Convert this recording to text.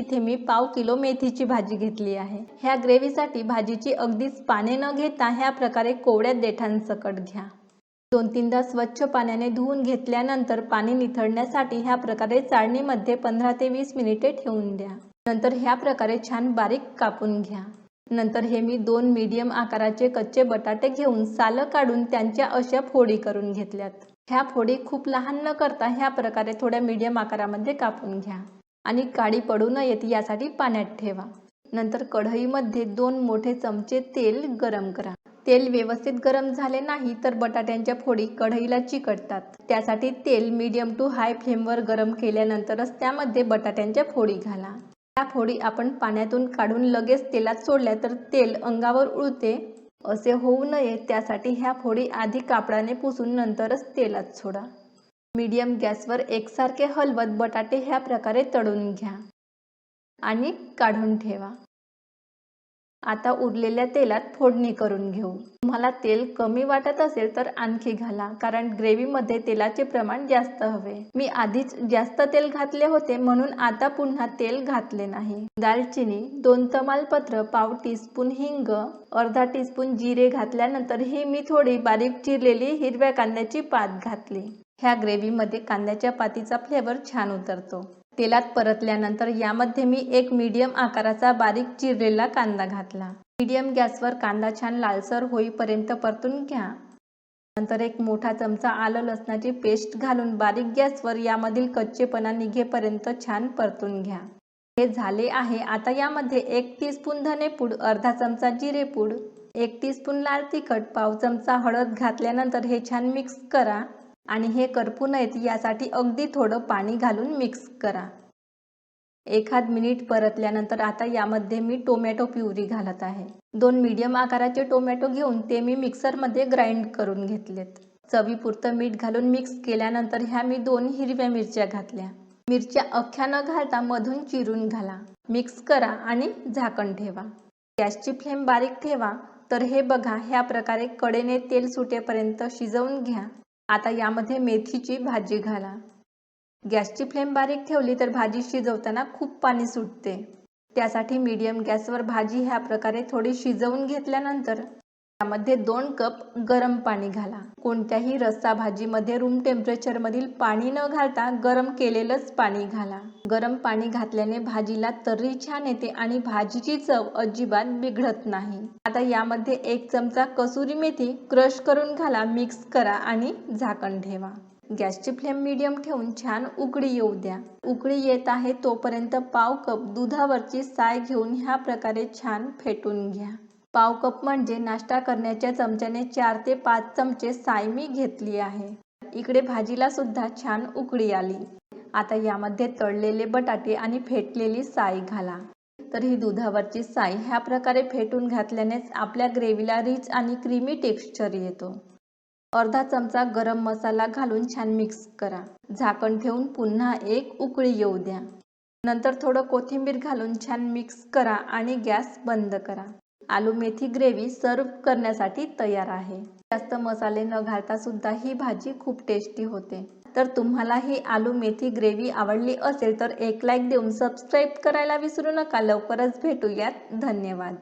इथे मी पाव किलो मेथीची भाजी घेतली आहे. ह्या ग्रेव्हीसाठी भाजीची अगदीच पाने न घेता ह्या प्रकारे कोवड्या देठांसकट घ्या. दोन तीनदा स्वच्छ पाण्याने धुवून घेतल्यानंतर पाणी निथळण्यासाठी ह्या प्रकारे चाळणीमध्ये पंधरा ते वीस मिनिटे ठेवून द्या. नंतर ह्या प्रकारे छान बारीक कापून घ्या. नंतर हे मी दोन मीडियम आकाराचे कच्चे बटाटे घेऊन सालं काढून त्यांच्या अशा फोडी करून घेतल्यात. ह्या फोडी खूप लहान न करता ह्या प्रकारे थोड्या मीडियम आकारामध्ये कापून घ्या. आणि काळी पडू नयेत यासाठी पाण्यात ठेवा. नंतर कढईमध्ये दोन मोठे चमचे तेल गरम करा. तेल व्यवस्थित गरम झाले नाही तर बटाट्यांच्या फोडी कढईला चिकटतात. त्यासाठी तेल मीडियम टू हाय फ्लेमवर गरम केल्यानंतरच त्यामध्ये बटाट्यांच्या फोडी घाला. त्या फोडी आपण पाण्यातून काढून लगेच तेलात सोडल्या तर तेल अंगावर उडते. असे होऊ नये त्यासाठी ह्या फोडी आधी कापडाने पुसून नंतरच तेलात सोडा. मीडियम गॅसवर एकसारखे हलवत बटाटे ह्या प्रकारे तळून घ्या आणि काढून ठेवा. आता उरलेल्या तेलात फोडणी करून घेऊ. तुम्हाला तेल कमी वाटत असेल तर आणखी घाला कारण ग्रेव्हीमध्ये तेलाचे प्रमाण जास्त हवे. मी आधीच जास्त तेल घातले होते म्हणून आता पुन्हा तेल घातले नाही. दालचिनी दोन तमालपत्र पाव टीस्पून हिंग अर्धा टीस्पून जिरे घातल्यानंतर ही मी थोडी बारीक चिरलेली हिरव्या कांद्याची पात घातली. ह्या ग्रेव्हीमध्ये कांद्याच्या पातीचा फ्लेवर छान उतरतो. तेलात परतल्यानंतर यामध्ये मी एक मीडियम आकाराचा बारीक चिरलेला कांदा घातला. मीडियम गॅसवर कांदा छान लालसर होईपर्यंत परतून घ्या. नंतर एक मोठा चमचा आलं लसणाची पेस्ट घालून बारीक गॅसवर यामधील कच्चेपणा निघेपर्यंत छान परतून घ्या. हे झाले आहे. आता यामध्ये एक टीस्पून धनेपूड अर्धा चमचा जिरेपूड एक टीस्पून लाल तिखट पाव चमचा हळद घातल्यानंतर हे छान मिक्स करा. आणि हे करपू नयेत यासाठी अगदी थोडं पाणी घालून मिक्स करा. एखाद मिनिट परतल्यानंतर आता यामध्ये मी टोमॅटो प्युरी घालत आहे. दोन मीडियम आकाराचे टोमॅटो घेऊन ते मी मिक्सरमध्ये ग्राइंड करून घेतलेत. चवीपुरतं मीठ घालून मिक्स केल्यानंतर ह्या मी दोन हिरव्या मिरच्या घातल्या. मिरच्या अख्ख्या न घालता मधून चिरून घाला. मिक्स करा आणि झाकण ठेवा. गॅसची फ्लेम बारीक ठेवा. तर हे बघा ह्या प्रकारे कडेने तेल सुटेपर्यंत शिजवून घ्या. आता यामध्ये मेथीची भाजी घाला. गॅसची फ्लेम बारीक ठेवली तर भाजी शिजवताना खूप पाणी सुटते. त्यासाठी मीडियम गॅसवर भाजी ह्या प्रकारे थोडी शिजवून घेतल्यानंतर त्यामध्ये दोन कप गरम पाणी घाला. कोणत्याही रस्सा भाजीमध्ये रूम टेम्परेचरमधील पाणी न घालता गरम केलेलंच पाणी घाला. गरम पाणी घातल्याने भाजीला तर्री छान येते आणि भाजीची चव अजिबात बिघडत नाही. आता यामध्ये एक चमचा कसुरी मेथी क्रश करून घाला मिक्स करा आणि झाकण ठेवा. गॅसची फ्लेम मीडियम ठेवून छान उकळी येऊ द्या. उकळी येत आहे तोपर्यंत पाव कप दुधावरची साय घेऊन ह्या प्रकारे छान फेटून घ्या. पाव कप म्हणजे नाश्ता करण्याच्या चमच्याने चार ते पाच चमचे साय मी घेतली आहे. इकडे भाजीला सुद्धा छान उकळी आली. आता यामध्ये तळलेले बटाटे आणि फेटलेली साय घाला. तर ही दुधावरची साय ह्या प्रकारे फेटून घातल्यानेच आपल्या ग्रेव्हीला रिच आणि क्रीमी टेक्स्चर येतो. अर्धा चमचा गरम मसाला घालून छान मिक्स करा. झाकण ठेवून पुन्हा एक उकळी येऊ द्या. नंतर थोडं कोथिंबीर घालून छान मिक्स करा आणि गॅस बंद करा. आलू मेथी ग्रेव्ही सर्व करण्यासाठी तयार आहे. जास्त मसाले न घालता सुद्धा ही भाजी खूप टेस्टी होते. तर तुम्हाला ही आलू मेथी ग्रेव्ही आवडली असेल तर एक लाईक देऊन सबस्क्राईब करायला विसरू नका. लवकरच भेटूयात. धन्यवाद.